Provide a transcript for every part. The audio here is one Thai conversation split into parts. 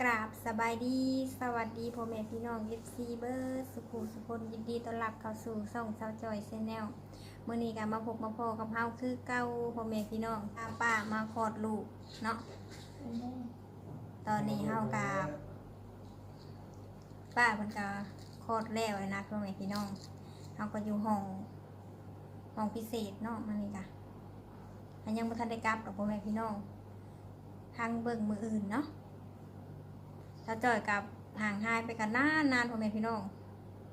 กราบสบายดี สวัสดีพ่อแม่พี่น้องเอฟซีเบอร์สุขุสุคนยินดีต้อนรับเข้าสู่ช่องสาวจอยชแนลเมื่อนี้ก็มาพบมาพอกับเฮาคือเก้าพ่อแม่พี่น้องตามป้ามาคลอดลูกเนาะตอนนี้เฮากับป้าเพิ่นก็คลอดแล้วเลยนะพ่อแม่พี่น้องเฮาก็อยู่ห้องห้องพิเศษเนาะมันนี่ก็อันยังบ่ทันได้กลับดอกพ่อแม่พี่น้องทางเบิ่งมืออื่นเนาะ ถ้าจอยกับห่างหายไปกันนานนานพ่อแม่พี่น้อง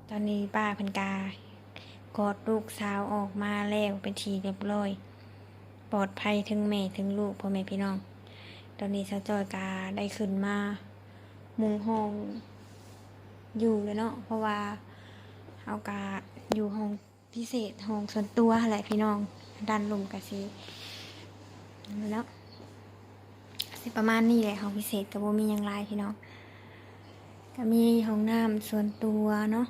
ตอนนี้ป้าเพันกากอดลูกสาวออกมาแล้วเป็นทีเรียบร้อย ปลอดภัยถึงแม่ถึงลูกพ่อแม่พี่น้อง ตอนนี้สาวจอยกาได้ขึ้นมา มุงห้องอยู่เลยเนาะเพราะว่าเอากาอยู่ห้องพิเศษห้องส่วนตัวอะไรพี่น้อง ดันลมกะสิเนาะสิประมาณนี้แหละห้องพิเศษกับโบมียังไรพี่น้อง ก็มีห้องน้ำส่วนตัวเนาะ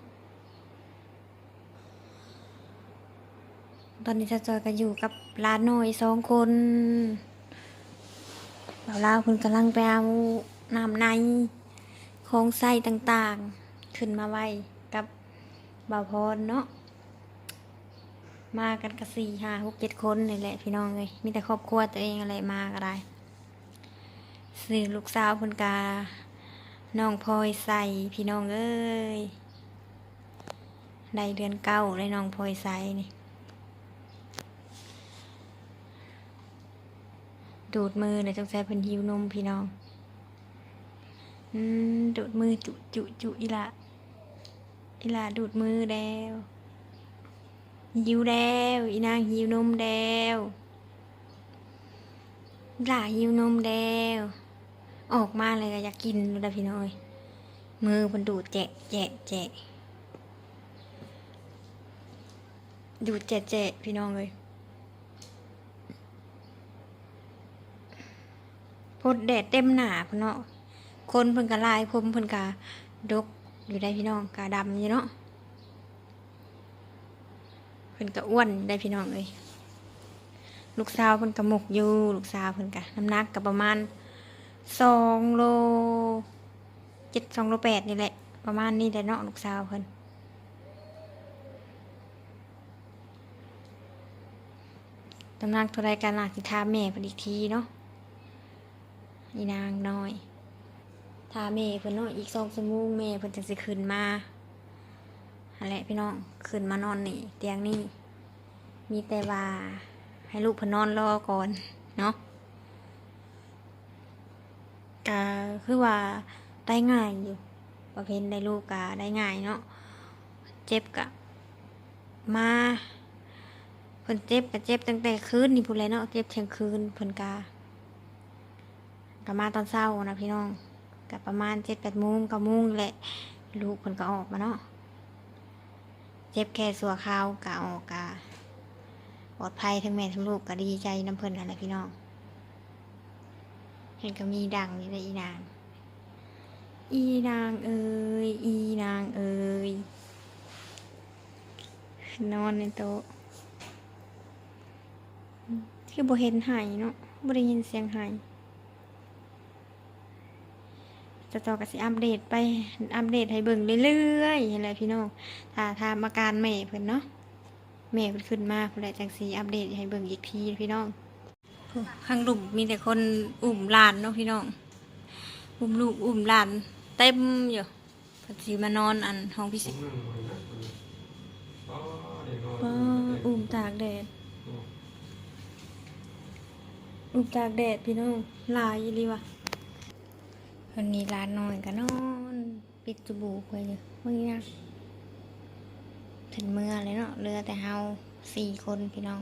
ตอนนี้จะจอยก็อยู่กับลานน้อยสองคนบ่าวลาวคุณกำลังไปเอาน้ำในของใส่ต่างๆ ขึ้นมาไว้กับบ่าวพรเนาะ มากันกับสี่ห้าหกเจ็ดคนนี่แหละพี่น้องเลย มีแต่ครอบครัวตัวเองอะไรมาก็ได้สื่อลูกสาวคนกา น้องพลอยใส่พี่น้องเอ้ยได้เดือนเก้าได้น้องพลอยใส่นี่ดูดมือเลยจงใส่เพิ่นหิวนมพี่น้องอืมดูดมือจุจุจุอีละอีละดูดมือแล้วหิวแล้วอีนางหิวนมแล้วหล่าหิวนมแล้ว ออกมาเลยก็อยากกินแล้วพี่น้อย มือมันดูดแจะแจะแจะดูดแจะแจะพี่น้องเลยพดแดดเต็มหนาพี่นเนาะคนเพิ่นกะลายผมเพิ่นกะดกอยู่ได้พี่น้องกะดำอยู่เนาะเพิ่นกะอ้วนได้พี่น้องเลยลูกสาวเพิ่นกะหมกอยู่ ลูกสาวเพิ่นกะน้ำหนักกะประมาณ สองโลเจ็ดสองโลแปดนี่แหละ ประมาณนี้แหละเนาะลูกสาวเพิ่นตำนานเท่าไรกันล่ะสิทาแม่เพิ่นอีกทีเนาะอีนางน้อยทาแม่เพิ่นเนาะอีกสองชั่วโมงแม่เพิ่นจังสิขึ้นมาอะไรพี่น้องขึ้นมานอนนี่เตียงนี่มีแต่ว่าให้ลูกเพิ่นนอนรอก่อนเนาะ ก็คือว่าได้ง่ายอยู่ประเภทได้ลูกกะได้ง่ายเนาะเจ็บกะมาเพิ่นเจ็บกะเจ็บตั้งแต่คืนนี่พูดเลยเนาะเจ็บเที่ยงคืนเพิ่นกะกะมาตอนเช้านะพี่น้องกะประมาณเจ็ดแปดโมงก้าโมงแหละ ลูกเพิ่นก็ออกมาเนาะเจ็บแค่สัวขาวกะออกกะปลอดภัยทั้งแม่ทั้งลูกก็ดีใจน้ำเพิ่นนั่นแหละพี่น้อง เห็นก็มีดังนี่เลยอีนาง อีนางเอ้ย อีนางเอ้ย นอนในโต๊ะคือบ่เห็นหายเนาะบ่ได้ยินเสียงหายจะต่อกับสิอัปเดตไปอัปเดตให้เบิ่งเรื่อยๆเห็นไรพี่น้องถ้าถาอาการแม่เพิ่นเนาะแม่เพิ่นขึ้นมาเพิ่นแหละจังสีอัปเดตให้เบิ่งอีกทีพี่น้อง ข้างหลุมมีแต่คนอุ่มหลานเนาะพี่น้อง อุ่มลูกอุ่มหลาน เต็มอยู่พอดีมานอนอันห้องพิเศษว้าอุ่มตากแดด อุ่มตากแดดพี่น้องหลายอีหลีวะวันนี้ร้านนอนก็นอนปิดจบูกไว้เลยเมื่อกี้นะถึงเมื่อเลยเนาะเรือแต่เฮาสี่คนพี่น้อง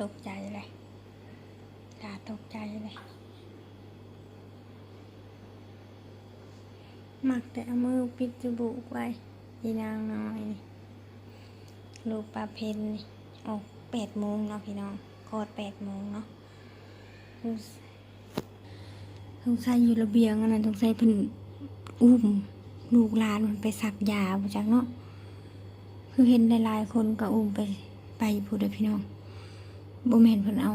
ตกใจเลยตาตกใจเลย มักแต่เอามือปิดจมูกไว้ยีนางน้อยลูกปลาเพนออกแปดโมงเนาะพี่น้องกอดแปดโมงเนาะสงสัยอยู่ระเบียงอันนั้นสงสัยเพิ่นอุ้มลูกหลานมันไปสักยาบ่จังเนาะคือเห็นหลายๆคนก็อุ้มไปไปพูดเลยพี่น้อง บ่แม่นเพิ่นเอา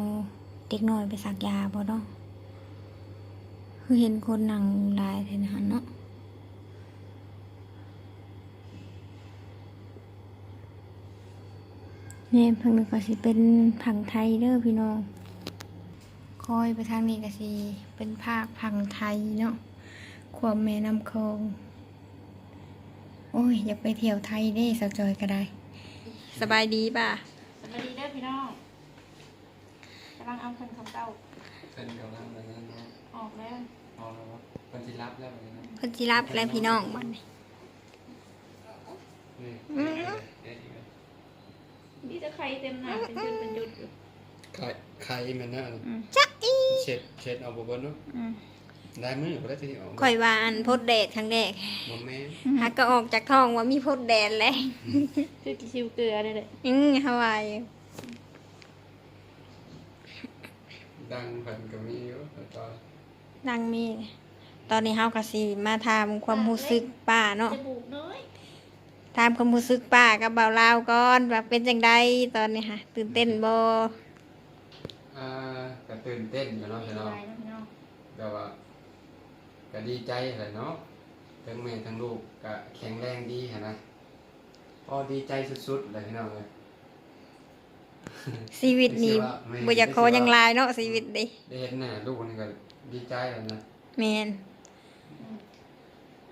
เด็กน้อยไปสักยาบ่เนาะคือเห็นคนนั่งหลายแทนหันเนาะเนี่ยพังนึงก็สิเป็นผังไทยเด้อพี่น้องคอยไปทางนี้ก็สิเป็นภาคผังไทยเนาะความแม่น้ำคงโอ้ยอยากไปเที่ยวไทยเด้สักจอยก็ได้ สบายดีป่ะสวัสดีเด้อพี่น้องกำลังเอาคนขับเต้าเป็นกำลังแบบนั้นเนาะออกแล้วเอาแล้วว่ามันจะรับแล้วแบบนั้นเพิ่นสิรับและพี่น้องมันนี่เด็ดอีกแล้วนี่จะใครเต็มหนาเป็นจุดเป็นจุดอยู่ไข่ไข่มันน่ะจักอีเช็ดเช็ดเอาบ่เบิ่เนาะอืมได้มือบ่ได้ที่ออกข่อยว่าอันพดแดดครั้งแรกบ่แม่นฮักก็ออกจากท้องว่ามีพดแดดแล้ว คือกิชิวเกลือได้เลย อืมฮาวาย ดังเพิ่นก็มีอยู่ตอนดังมี ตอนนี้เฮาก็สิมาถามความรู้สึกป้าเนาะจมูกน้อยถามความรู้สึกป้ากับเบาลาวก่อนว่าเป็นจังไดตอนนี้ค่ะ ตื่นเต้นบ่อ่าก็ตื่นเต้นอยู่เนาะไม่พี่เป็นน้องไรนะพี่น้องแต่ว่าก็ดีใจแหละเนาะทั้งแม่ทั้งลูกก็แข็งแรงดีหั่นนะพอดีใจสุดๆเลยพี่น้องเลย ชีวิตนี้บ่อยากขอหยังหลายเนาะชีวิตดิได้เห็นหน้าลูกนี่ก็ดีใจแล้วนะแม่น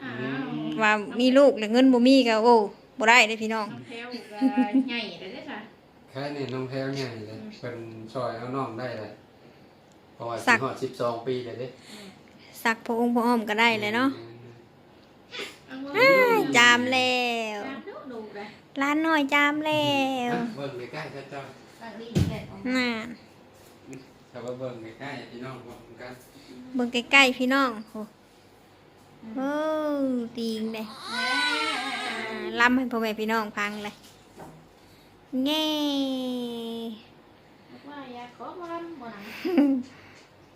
อ้าวว่ามีลูกแล้วเงินบ่มีก็โอ้บ่ได้เด้พี่น้อง น้องแพลวก็ใหญ่เลยเด้อค่ะแค่นี้น้องแพลวเนี่ยเลยเป็นซอยเอาน้องได้เลยเพราะว่าสัสิก ฮอดสิบสองปีเลยเด้สักพระองค์พระอ้อมก็ได้เลยเนาะเอาเงินอ้ายจามแล้วจา มดุดุเลยร้านน้อยจามแล้วอะเบิ่งใกล้ๆเจ้าตั้งดีเด็ดออกมาน่ะๆถ้าว่าเบิ่งใกล้ๆพี่น้องบอกกันเบิ่งใกล้ๆพี่น้องโหโอ้ตีงเลยแม่อ่าล่ำให้พ่อแม่พี่น้องฟังเลยแง่ บอกว่าอยากขอมาลำบ่หนัง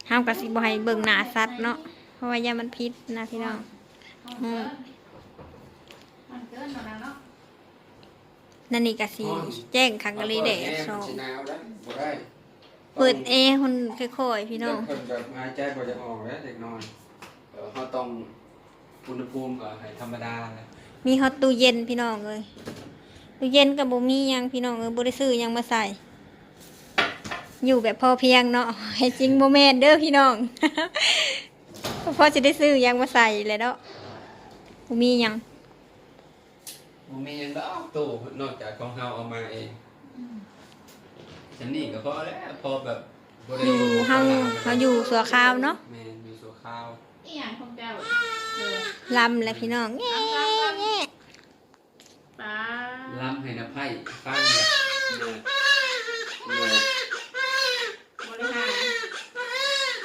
เฮาก็สิบ่ให้เบิ่งหน้าสัตว์เนาะเพราะว่ายามันพิษนะพี่น้อง มันเกินมันเกินหมดแล้วเนาะ นั่นนี่ก็สิแจ้งคักกะลีแดดสสอองงสิหนาวแล้วบ่ได้เปิดแอร์หุ่นค่อยๆพี่น้องเพิ่นแบบหายใจบ่จะออกแล้วเด็กน้อยเออเฮาต้องอุณหภูมิก็ให้ธรรมดาแหละมีฮอตตู้เย็นพี่น้องเลยตู้เย็นกับบ่มีหยังพี่น้องเอ้ยบ่ได้ซื้อหยังมาใส่ อยู่แบบพอเพียงเนาะให้จริงโมแมนเด้อพี่น้องพอจะได้ซื้อหยังมาใส่เลยเนาะบ่มีหยัง บ่มีหยังดอกตู้นอกจากของเฮาเอามาเองฉันนี่ก็พอแล้วพอแบบบ่ได้อยู่เฮาเฮาอยู่สัวข้าวเนาะแม่นอยู่สัวข้าวอีหยังของเจ้าเออลำและพี่น้องแง่แง่ปลาล้ำให้นะไพ่ฟังเนี่ยเนี่ยเนี่ยบริหาร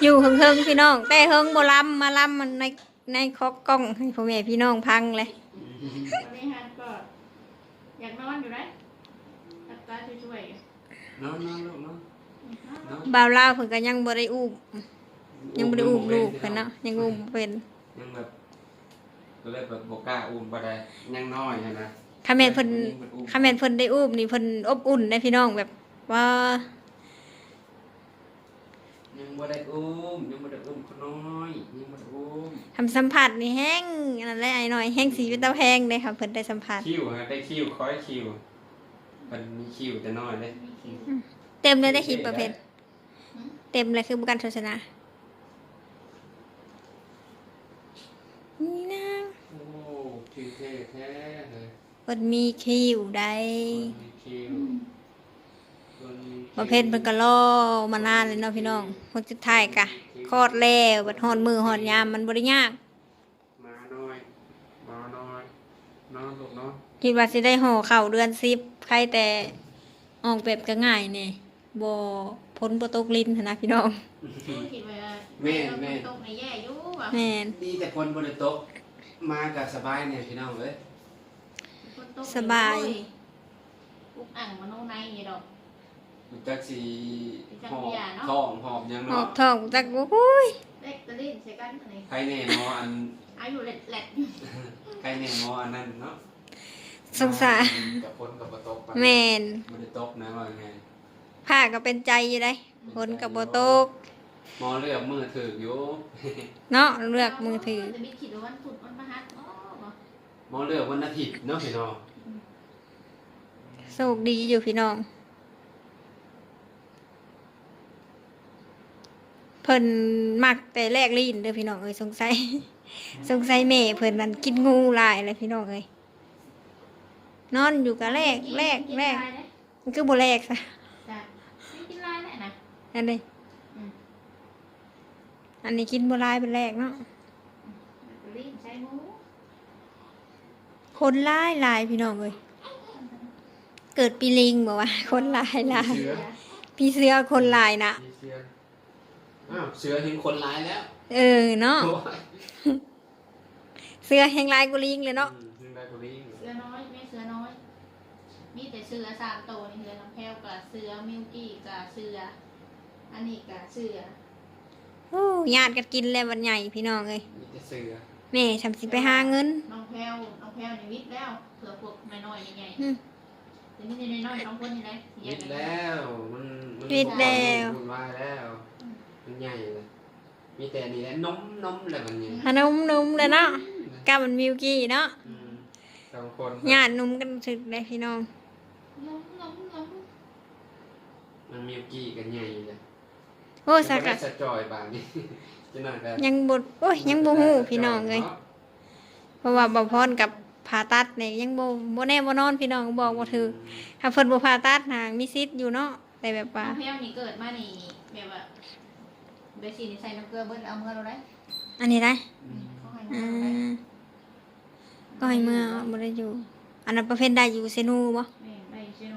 อยู่เฮิงๆพี่น้อง แต่เฮิงบ่ลำมาลำมันในในคอกกล้องให้พ่อแม่พี่น้องพังเลย บริหารก็ อยากนอนอยู่ไหมตัดตาช่วยนอนนอนลูกนอนๆนอนบ่าวลาวเพิ่นก็ยังบ่ได้อุ้มยังบ่ได้อุ้มลูกเพิ่นเนาะยังอุ้มบ่เป็นยังแบบก็เลยแบบบกล้าอุ้มบ่ได้ยังน้อยอะนะคันแม่นเพิ่นคันแม่นเพิ่นได้อุ้มนี่เพิ่นอบอุ่นได้พี่น้องแบบว่า ยังบ่ได้อุ้มยังบ่ได้อุ้มคนน้อยยังบ่ได้อุ้มทำสัมผัสนี่แห้งอันนั่นแหละไอ้น้อยแห้งสีเป็นเต้าแห้งเลยค่ะเพิ่นได้สัมผัสคิวฮะได้คิวคอยคิวมันมีคิวแต่น้อยเลยมีคิวเต็มเลยได้คลิปประเภทเต็มเลยคือบุการโฆษณานี่นางโอ้คิวเท่แท้เลยเพิ่นมีคิวได้คนมีคิวคนมีคิว ประเภทเพิ่นก็รอมานานเลยเนาะพี่น้องคนสุดท้ายกะคลอดแล้วบัดฮอดมือฮอดยามมันบ่ได้ยากมาน้อยมาน้อยนอนลูกนอนคิดว่าสิได้ห่อข้าวเดือน10ใครแต่ออกแบบก็ง่ายแนี่บ่พ้นบ่ตกลิ้นหั้นนะพี่น้องคิดว่าแม่แม่ตกในแย่อยู่ว่ะแม่นดีแต่คนบนโต๊ะมากับสบายเนี่ยพี่น้องเอ้ยคนตกสบายอุกอ่างมโนในนี่ดอก มันจักสีจักหอบเบียร์เนาะท้องหอบหยังหอเนาะบท้องจักโอ้ยเล็กตะลิ้นใช้กันอะไรใครแน่หมออันอายุเล็ดเล็ดใครแน่หมออันนั้นเนาะสงสารกับคนกับโต๊ะแม่นบนโต๊ะนะว่าไงผ้าก็เป็นใจอยู่ได้ฝนกับโบตกหมอเลือกมือถืออยู่ เนาะเลือกมือถือ จะมีขีดว่าวันพุธวันพฤหัสอ๋อบ่หมอเลือกวันอาทิตย์เนาะพี่น้องโชคดีอยู่พี่น้อง เพิ่นมักแต่แรกลิ้นเด้อพี่น้องเอ้ยสงสัยสงสัยแม่เพิ่นนั่นกินงูหลายเลยพี่น้องเอ้ยนอนอยู่กับแรกแรกแรกกินลายเด้มันคือบ่แรกซะจ้ะไม่กินลายแหละนะอันนี้อืมอันนี้กินบ่หลายเป็นแรกเนาะรีบใช้หมูคนหลายหลายพี่น้องเอ้ยเกิดปีลิงบ่วะคนหลายหลายเสือพี่เสือคนหลายนะมีเสื ออ้าวเสือเห็นคนร้ายแล้วเออเนาะโอ้ยเสือแห่งหลายกว่าลิงเลยเนาะอืมเพิ่งได้คนนี้เสือน้อยแม่เสือน้อย มีแต่เสือสามตัวนี่เสือน้ำแพรวกับเสือมิวกี้กับเสือ อันนี้กับเสือโอ้ญาติกันกินแล้ววันใหญ่พี่น้องเอ้ยมีแต่เสือแม่ทำสิไปหาเงิน น้องแพรวน้องแพรวนี่วิทย์แล้วเผื่อพวกน้อยๆใหญ่อืมๆแต่นี่น้อยๆสองคนนี่แหละแยวิกดกันแล้ว มันมันวิดแล้ว วุ่นวายแล้ว มันใหญ่เลยมีแต่นี่แหละนมนมแหละมันเนี่ยหานุ่มนุ่มๆเลยเนาะกับมันมิวกี้เนาะอืมสองคนญาตินุ่มกันถึกเลยพี่น้องงมงมงมมันมีกี่กันใหญ่เลยโอ้สักกะกะสะจอยบางนี่จะนั่นกันยังบ่โอ้ยยังบ่ฮู้พี่น้องเลยเพราะว่าบ่พรกับผ่าตัดเนี่ยยังบ่บ่แน่บ่นอนพี่น้องบอกบ่ถือถ้าเพิ่นบ่ผ่าตัดหางมีสิทธิ์อยู่เนาะแต่แบบน้ว่าองแพรวนี่เกิดมานี่แบบว่า เบสินี่ใส่น้ำเกลือเบิ้ลเอาเมื่อเราได้อันนี้ได้อืมเขาให้อืเมื่อเราได้มก็ให้เมื่อบ่ได้อยู่ อันนั้นประเภทได้อยู่เซนูบ่แม่ได้เชโน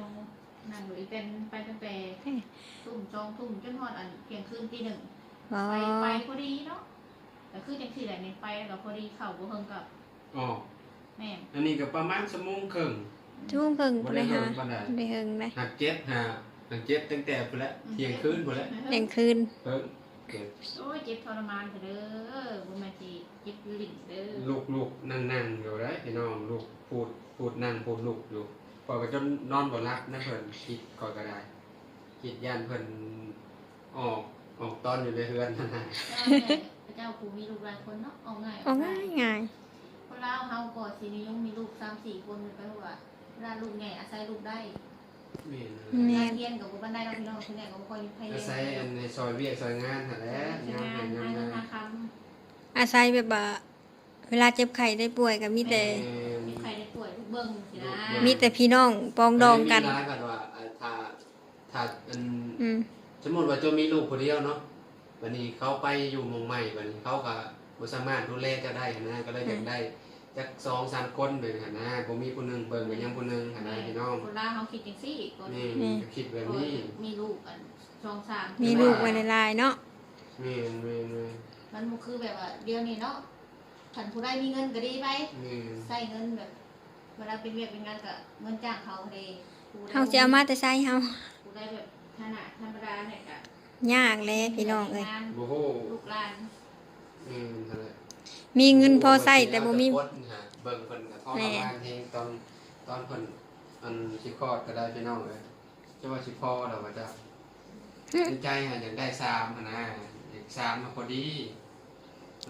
นั่งอยู่อีเป็นไปตั้งแต่เอ้ยทุ่มจองทุ่มจนฮอดอันเที่ยงคืนตีหนึ่งอ๋อไปไปพอดีเนาะแต่คือจังสี่แหละเนี่ยไปแล้วก็พอดีเข้าบ่เฮิงกับอ๋อแม่อันนี้ก็ประมาณชั่วโมงครึ่งทุ่มครึ่งบ่บ่ได้ได้เฮิหางปานใดบ่ได้เฮิงเลยหักเจ็บหาหักเจ็บตั้งแต่พุ่นละเที่ยงคืนพุ่นละเที่ยงคืนเพิ่ง เกิดโอ้ยเจ็บทรมานเถอะเด้อบ่แม่นสิเจ็บอยู่ลิ้นเด้อลูกลูกนั่งนั่งอยู่ได้พี่น้องลูกพูดพูดนั่งพูดลูกอยู่พอยก็จนนอนบ่หลับนะเพิ่นคิดก่อนก็ได้คิดย่านเพิ่นออกออกตอนอยู่ในเฮือนนั่นน่ะพระเจ้าผู้มีลูกหลายคนเนาะเอาง่ายเอาง่ายง่ายคนลาวเฮาก็สินิยมมีลูก3-4คนไปว่าเวลาลูกใหญ่อาศัยลูกได้ แม่นแม่งานนเรียนกับบ่บันไดเราพี่น้องคุณแม่ก็บ่ค่อยพยายาอามศัยอันในซอยเวียกซอยงานหั่นแหละงยามาเป็นนยามหาเงินงาหานคำอาศัยแบบว่าเวลาเจ็บไข้ได้ป่วยก็มีแต่ มีใครได้ป่วยทุกเบิ่งสินะมีแต่พี่น้องปองดองกัน มีร้ายกันว่าอ่าถ้าถ้าอันอืมสมมติว่าเจะมีลูกคนเดียวเนาะวันนี้เขาไปอยู่เมืองใหม่วันนี้เขาก็บ่สามารถดูแลเจะได้หั้นนะก็เลยอยากได้ จักสองสามคนเลยหันนะผมมีผู้หนึงเบิ่งก็ยังผู้หนึงหันนะพี่น้องคนลาวเฮาคิดจังซี่ก็นี่นี่ก็คิดแบบนี้ มีลูกอันสองสามมีลูกไว้ในลายเนาะนี่นี่นี่มันบ่คือแบบว่าเดี๋ยวนี้เนาะคันผู้ใดมีเงินก็ดีไปนี่ใช้เงินแบบเวลาเป็นเวียกเป็นงานก็เงินจ้างเขาเด้ผู้ใดเฮาจะเอามาแต่ใช้เฮาผู้ใดแบบฐานะธรรมดาเนี่ยก็ยากเลยพี่น้องเอ้ยงานบ่ฮู้ลูกหลานนี่นั่นแหละ มีเงินพอใช้แต่บ่มีคนหาเบิ่งเพิ่นก็ทรมานเองตอนตอนเพิ่นอันสิคลอดก็ได้พี่น้องเอ้ยจะว่าสิพอแล้วว่าจะดีใจฮะอยากได้สามอะนะอยากสามมาพอดี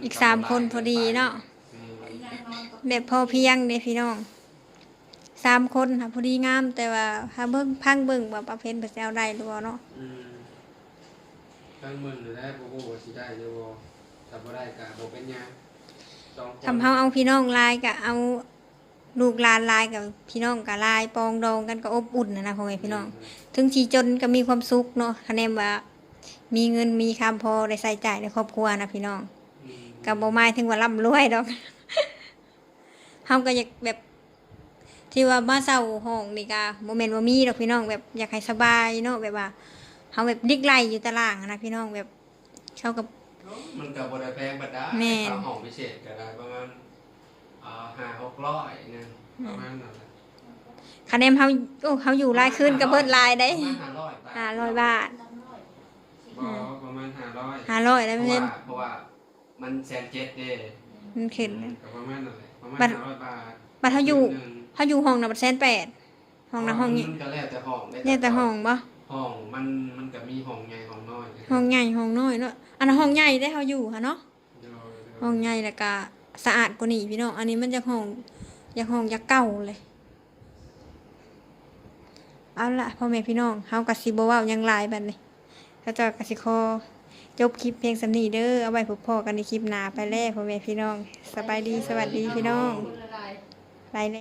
อีกสามคนพอดีเนาะอืมงานนอนก็แบบพอเพียงเด้พี่น้องสามคนค่ะพอดีงาม แต่ว่าถ้าเบิ่งพังเบิ่งว่าประเภทเพิ่นสิเอาได้หรือบ่เนาะอืมทั้งมึงหรือได้บ่ฮู้ว่าสิได้หรือบ่ถ้าบ่ได้ก็บ่เป็นหยังสอง คนทำเฮาเอาพี่น้องลายก็เอาลูกหลานลายกับพี่น้องก็ลายปองดองกันก็อบอุ่นนะนะพ่อแม่พี่น้อง ถึงชีจนก็มีความสุขเนาะคะแนนว่า มีเงินมีคำพอได้ใส่จ่ายในครอบครัวนะพี่น้องอืมกับบ่หมายถึงว่าร่ำรวยดอกเฮาก็อยากแบบที่ว่ามาเศร้าห้องนี่ก็บ่แม่นว่ามีดอกพี่น้องแบบอยากให้สบายเนาะแบบว่าเฮาแบบดิกไล่อยู่ตารางอะนะพี่น้องแบบเขากับ มันก็บ่ได้แพงบัดได้แม่น ค่าห้องพิเศษก็ได้ประมาณอ่า5-600นึงประมาณนั้นแหละคะแนนเฮาโอ้เฮาอยู่หลายคืนก็เบิดหลายได้ประมาณ500บาท500บาทบ่ประมาณ500 500แล้วเพราะแม่ว่านเพราะว่ามันแสนเจ็ดเด้มันขึ้น ก็ประมาณนั่นแหละประมาณบัด500บาทบัดเฮาอยู่หนึ่งเฮาอยู่ห้องน่ะบัดแสนแปดห้องน่ะห้องนี้มันก็แล้วแต่ห้องเนี่ยแต่ห้องบ่ ห้องมันมันก็มีห้องใหญ่ห้องน้อยห้องใหญ่ห้องน้อยเนาะอันนั้นห้องใหญ่ได้เฮาอยู่ค่ะเนาะโดยห้องใหญ่แล้วก็สะอาดกว่านี้พี่น้องอันนี้มันจะห้องอยากห้องอยากเก่าเลยเอาละพ่อแม่พี่น้องเฮากับสิบ่เว้าหยังหลายบัดนี้ถ้าเจอกสิคอจบคลิปเพียงสำนี้เด้อเอาไว้พบพ่อกันในคลิปหน้าไปแล้วพ่อแม่พี่น้อง สบายดีสวัสดีพี่น้องคนละลายไปเลย